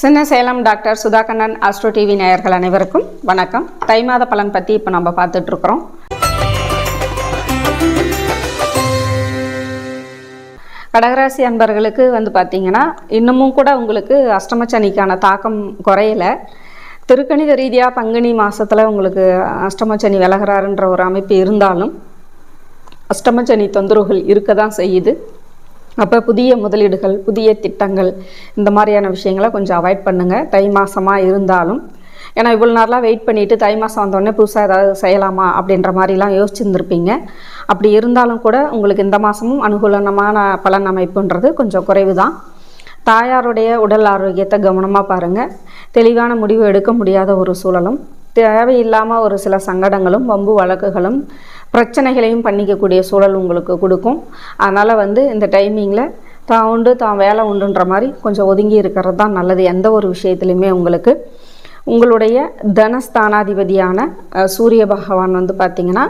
சின்ன Salem doctor Sudhakannan Astro TV நேயர்கள் அனைவருக்கும் வணக்கம். தை மாத பலன் பற்றி இப்போ நம்ம பார்த்துட்டு இருக்கிறோம். கடகராசி அன்பர்களுக்கு வந்து பார்த்தீங்கன்னா இன்னமும் கூட உங்களுக்கு அஷ்டமச்சனிக்கான தாக்கம் குறையலை. திருக்கணித ரீதியாக பங்குனி மாதத்தில் உங்களுக்கு அஷ்டமச்சனி விலகிறாருன்ற ஒரு அமைப்பு இருந்தாலும் அஷ்டமச்சனி தொந்தரவுகள் இருக்க தான் செய்யுது. அப்போ புதிய முதலீடுகள் புதிய திட்டங்கள் இந்த மாதிரியான விஷயங்களை கொஞ்சம் அவாய்ட் பண்ணுங்கள் தை மாதமாக இருந்தாலும். ஏன்னா இவ்வளோ நாளாக வெயிட் பண்ணிவிட்டு தை மாதம் வந்தோடனே புதுசாக ஏதாவது செய்யலாமா அப்படின்ற மாதிரிலாம் யோசிச்சுருந்துருப்பீங்க. அப்படி இருந்தாலும் கூட உங்களுக்கு இந்த மாதமும் அனுகூலமான பலன் அமைப்புன்றது கொஞ்சம் குறைவு தான் தாயாருடைய உடல் ஆரோக்கியத்தை கவனமாக பாருங்கள் தெளிவான முடிவு எடுக்க முடியாத ஒரு சூழலும் தேவையில்லாமல் ஒரு சில சங்கடங்களும் வம்பு வழக்குகளும் பிரச்சனைகளையும் பண்ணிக்கக்கூடிய சூழல் உங்களுக்கு கொடுக்கும். அதனால் வந்து இந்த டைமிங்கில் தான் உண்டு தான் வேலை உண்டுன்ற மாதிரி கொஞ்சம் ஒதுங்கி இருக்கிறது தான் நல்லது. எந்த ஒரு விஷயத்துலையுமே உங்களுக்கு. உங்களுடைய தனஸ்தானாதிபதியான சூரிய பகவான் வந்து பார்த்திங்கன்னா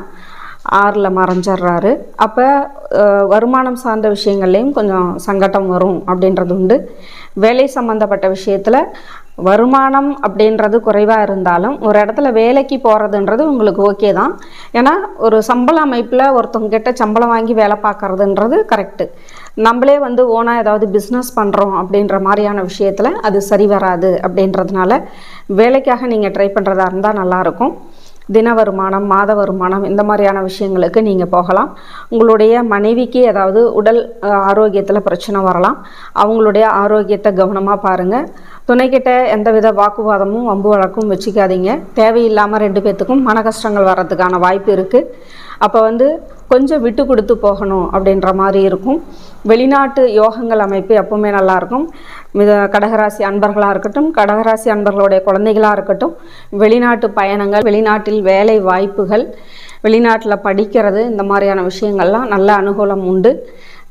ஆறில் மறைஞ்சிட்றாரு அப்போ வருமானம் சார்ந்த விஷயங்கள்லேயும் கொஞ்சம் சங்கடம் வரும் அப்படின்றது உண்டு. வேலை சம்மந்தப்பட்ட விஷயத்தில் வருமானம் அப்படின்றது குறைவாக இருந்தாலும் ஒரு இடத்துல வேலைக்கு போகிறதுன்றது உங்களுக்கு ஓகே தான். ஏன்னா ஒரு சம்பள அமைப்பில் ஒருத்தவங்ககிட்ட சம்பளம் வாங்கி வேலை பார்க்குறதுன்றது கரெக்டு நம்மளே வந்து ஓனாக ஏதாவது பிஸ்னஸ் பண்ணுறோம் அப்படின்ற மாதிரியான விஷயத்தில் அது சரி வராது அப்படின்றதுனால வேலைக்காக நீங்கள் ட்ரை பண்ணுறதா இருந்தால் நல்லாயிருக்கும் தின வருமானம் மாத வருமானம் இந்த மாதிரியான விஷயங்களுக்கு நீங்கள் போகலாம். உங்களுடைய மனைவிக்கு ஏதாவது உடல் ஆரோக்கியத்தில் பிரச்சனை வரலாம். அவங்களுடைய ஆரோக்கியத்தை கவனமாக பாருங்கள் துணைக்கிட்ட எந்தவித வாக்குவாதமும் வம்பு வழக்கும் வச்சுக்காதீங்க. தேவையில்லாமல் ரெண்டு பேர்த்துக்கும் மன கஷ்டங்கள் வர்றதுக்கான வாய்ப்பு இருக்குது அப்போ வந்து கொஞ்சம் விட்டு கொடுத்து போகணும் அப்படின்ற மாதிரி இருக்கும். வெளிநாட்டு யோகங்கள் அமைப்பு எப்பவுமே நல்லாயிருக்கும் மித கடகராசி அன்பர்களாக இருக்கட்டும் கடகராசி அன்பர்களுடைய குழந்தைகளாக இருக்கட்டும் வெளிநாட்டு பயணங்கள் வெளிநாட்டில் வேலை வாய்ப்புகள் வெளிநாட்டில் படிக்கிறது இந்த மாதிரியான விஷயங்கள்லாம் நல்ல அனுகூலம் உண்டு.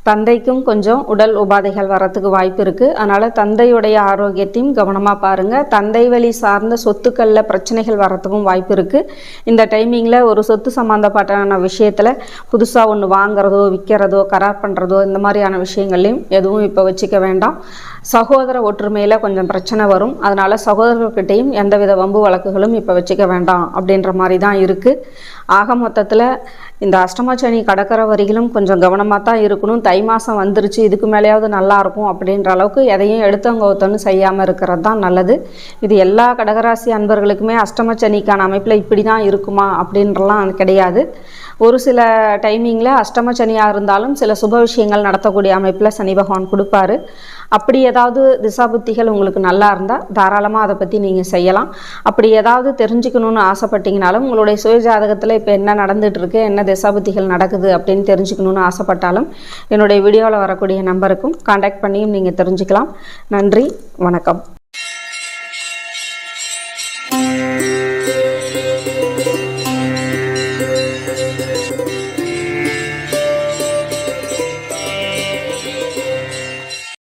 தந்தைக்கும் கொஞ்சம் உடல் உபாதைகள் வரத்துக்கு வாய்ப்பு இருக்குது அதனால் தந்தையுடைய ஆரோக்கியத்தையும் கவனமாக பாருங்கள் தந்தை வழி சார்ந்த சொத்துக்களில் பிரச்சனைகள் வரத்துக்கும் வாய்ப்பு இருக்குது இந்த டைமிங்கில் ஒரு சொத்து சம்மந்தப்பட்டான விஷயத்தில் புதுசாக ஒன்று வாங்குறதோ விற்கிறதோ கரார் பண்ணுறதோ இந்த மாதிரியான விஷயங்களையும் எதுவும் இப்போ வச்சுக்க வேண்டாம். சகோதர ஒற்றுமையில் கொஞ்சம் பிரச்சனை வரும். அதனால் சகோதரர்கிட்டையும் எந்தவித வம்பு வழக்குகளும் இப்போ வச்சுக்க வேண்டாம் அப்படின்ற மாதிரி தான் இருக்குது ஆக மொத்தத்தில் இந்த அஷ்டமச்சனி கடற்கரை வரிகளும் கொஞ்சம் கவனமாக தான் இருக்கணும். தை தை மாதம் வந்துருச்சு இதுக்கு மேலேயாவது நல்லாயிருக்கும் அப்படின்ற அளவுக்கு எதையும் எடுத்தவங்க ஒருத்தன்னு செய்யாமல் இருக்கிறது தான் நல்லது. இது எல்லா கடகராசி அன்பர்களுக்குமே அஷ்டமச்சனிக்கான அமைப்பில் இப்படி தான் இருக்குமா அப்படின்றலாம் கிடையாது. ஒரு சில டைமிங்கில் அஷ்டம சனியாக இருந்தாலும் சில சுப விஷயங்கள் நடத்தக்கூடிய அமைப்பில் சனி பகவான் கொடுப்பாரு. அப்படி ஏதாவது திசாபுத்திகள் உங்களுக்கு நல்லா இருந்தால் தாராளமாக அதை பற்றி நீங்கள் செய்யலாம். அப்படி ஏதாவது தெரிஞ்சுக்கணும்னு ஆசைப்பட்டீங்கனாலும் உங்களுடைய சுய ஜாதகத்தில் இப்போ என்ன நடந்துகிட்ருக்கு என்ன திசாபுத்திகள் நடக்குது அப்படின்னு தெரிஞ்சுக்கணும்னு ஆசைப்பட்டாலும் என்னுடைய வீடியோவில் வரக்கூடிய நம்பருக்கும் காண்டாக்ட் பண்ணியும் நீங்கள் தெரிஞ்சுக்கலாம். நன்றி வணக்கம்.